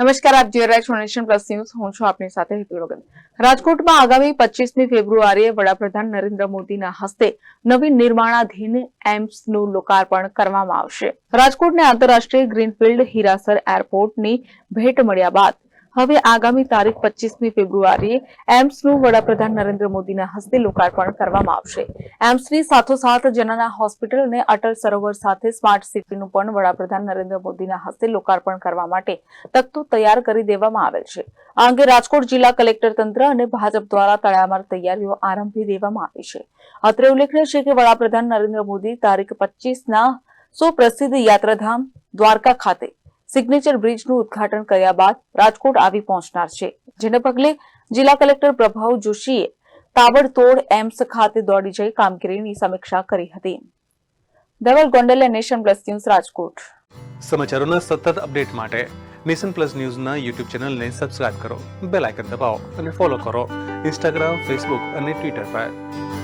નમસ્કાર, આપ જોઈ રહ્યા છો નેશન પ્લસ ન્યૂઝ. હું છું આપની સાથે હેતુ રાજકોટમાં આગામી પચીસમી ફેબ્રુઆરીએ વડાપ્રધાન નરેન્દ્ર મોદીના હસ્તે નવી નિર્માણાધીન એમ્સનું લોકાર્પણ કરવામાં આવશે. રાજકોટને આંતરરાષ્ટ્રીય ગ્રીનફિલ્ડ હીરાસર એરપોર્ટની ભેટ મળ્યા બાદ હવે આગામી તારીખ પચીસમી ફેબ્રુઆરીએ એમ્સનું વડાપ્રધાન નરેન્દ્ર મોદીના હસ્તે લોકાર્પણ કરવામાં આવશે. એમ્સની સાથોસાથ જનાના હોસ્પિટલ અને અટલ સરોવર સાથે સ્માર્ટ સિટીનું પણ વડાપ્રધાન નરેન્દ્ર મોદીના હસ્તે લોકાર્પણ કરવા માટે તખ્તો તૈયાર કરી દેવામાં આવેલ છે. આ અંગે રાજકોટ જિલ્લા કલેક્ટર તંત્ર અને ભાજપ દ્વારા તળામાર તૈયારીઓ આરંભી દેવામાં આવી છે. અત્રે ઉલ્લેખનીય છે કે વડાપ્રધાન નરેન્દ્ર મોદી તારીખ પચીસના સુપ્રસિદ્ધ યાત્રાધામ દ્વારકા ખાતે સિગ્નેચર બ્રિજનું ઉદઘાટન કર્યા બાદ રાજકોટ આવી પહોંચનાર છે. જેને પગલે જિલ્લા કલેક્ટર પ્રભાવ જોશીએ તાબડતોડ એમ્સ ખાતે દોડી જઈ કામગીરીની સમીક્ષા કરી હતી. Dhaval Gondaliya nation plus news Rajkot. સમાચારોના સતત અપડેટ માટે નેશન પ્લસ ન્યૂઝના યુટ્યુબ ચેનલને સબસ્ક્રાઇબ કરો, બેલ આઇકન દબાવો અને ફોલો કરો ઇન્સ્ટાગ્રામ, ફેસબુક અને ટ્વિટર પર.